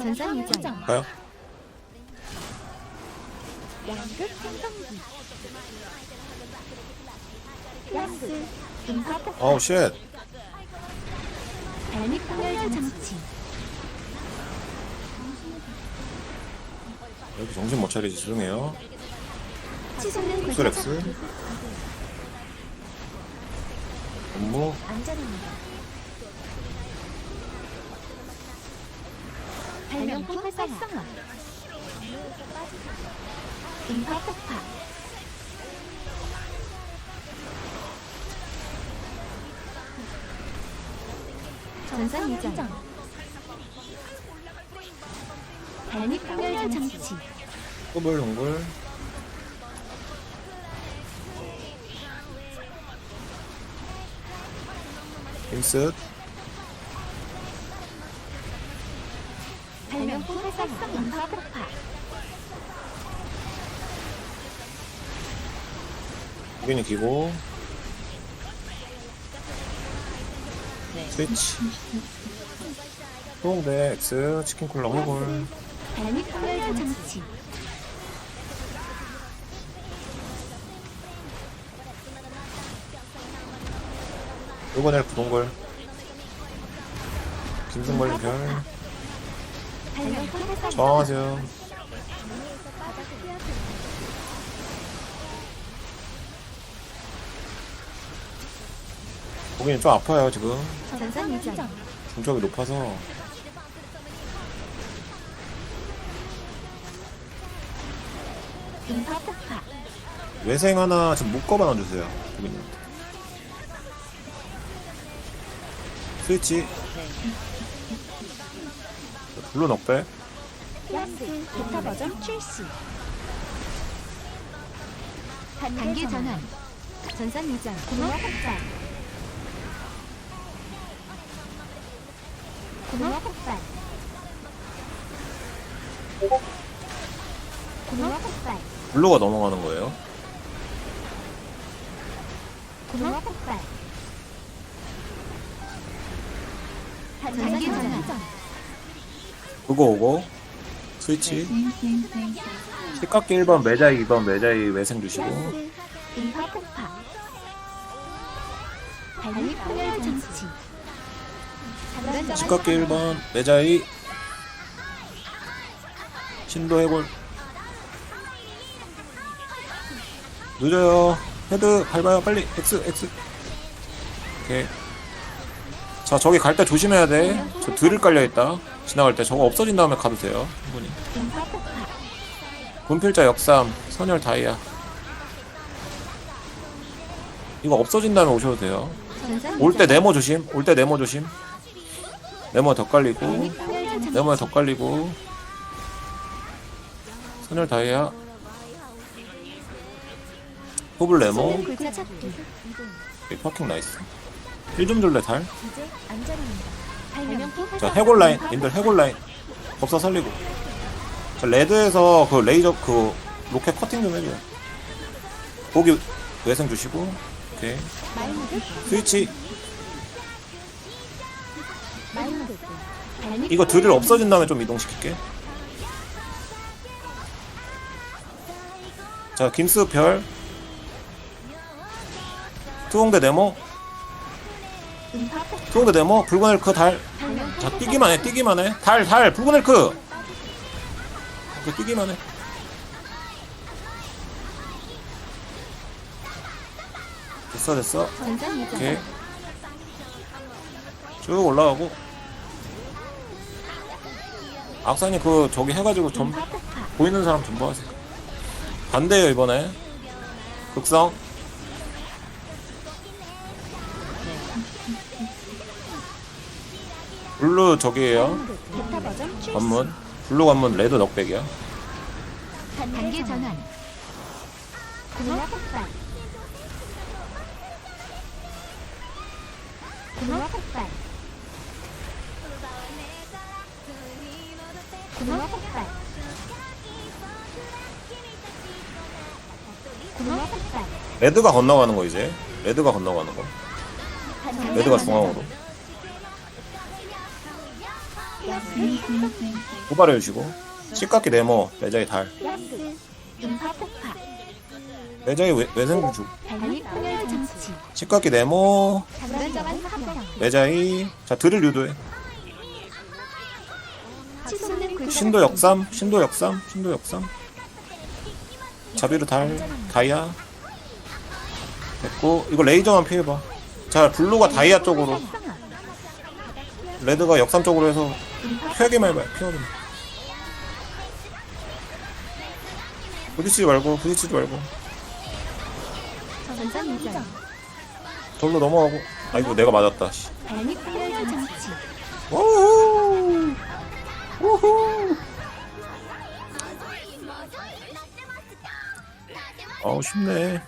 전산 유정. 가요? 양극 생성기. 야스 어우 쉣. 발밑 분열 장치. 여기 정신 못 차리지? 죄송해요. 치솟는 엑스렉스 굴착기 업무. 안전합니다 발명품 활성화. 음파 폭파. 전산 유정 발밑 분열 장치. 꼬불 동굴. 인스 활성화. 음파 폭파 고객님 기고 스위치. 소홍대 X 치킨 콜라 호골. 발밑 분열 장치. 요번에 부동굴 김승벌 별 활성화 저항하세요. 고객님 좀 아파요 지금. 전산 중력이 높아서. 폭파 외생 하나 지금 묶어만 놔주세요 고객님 스위치. 블루 넉배 야스 베타 버전 출시 단계 전환. 전산 유정 공허 폭발 공허 폭발 공허 폭발 블루가 넘어가는 거예요? 공허 폭발 단계 전환. 그거 오고 스위치. 식각기 1번 매자이 2번 매자이 외생 주시고. 폭파 장치 식각기 1번 매자이. 신도 해골. 늦어요. 헤드 밟아요. 빨리. X X. 오케이. 자 저기 갈 때 조심해야 돼저 드릴 깔려있다 지나갈 때 저거 없어진 다음에 가도 돼요 충분히. 분필자 역삼 선열 다이아. 이거 없어진 다음에 오셔도 돼요. 올 때 네모 조심 올 때 네모 조심. 네모 더 깔리고 네모에 더 깔리고. 선열 다이아. 호블 네모. 퍼킹 나이스. 힐좀 줄래 달? 자 해골 라인 님들 해골 라인. 법사 살리고. 자 레드에서 그 레이저 그 로켓 커팅 좀 해줘요. 고기 외생 주시고 오케이. 스위치. 이거 드릴 없어진 다음에 좀 이동시킬게. 자 김스 별. 투홍대 네모 폭 투홍대 네모? 붉은 엘크 달. 자 뛰기만 해 뛰기만 해 달 달 붉은 엘크! 이렇게 뛰기만 해. 됐어 됐어. 오케이. 쭉 올라가고. 악사님 그 저기 해가지고 좀 보이는 사람 전부 하세요. 반대요 이번에. 극성 블루 저기에요. 마이무드 베타 버전 출시 관문. 블루 관문 레드 넉백이야. 단계 전환. 공허 폭발 공허 폭발 공허 폭발 레드가 건너가는 거 이제. 레드가 건너가는 거. 단계 레드가 전환. 중앙으로 야스 고발해주시고. 식각기 네모 매자의 달. 음파 폭파 매자의 외, 외생주 주 발밑 분열 장치 식각기 네모 불안정한 함정 매자의 자 드릴 유도해. 신도 역삼 신도 역삼 신도 역삼. 자비로 달 다이아. 됐고 이거 레이저만 피해봐. 자 블루가 다이아 쪽으로. 레드가 역삼 쪽으로 해서 피하기만 해봐요 피하기만 부딪히지 말고 부딪히지 말고. 돌로 넘어가고. 아이고 내가 맞았다 씨. 장치 우후! 어우 쉽네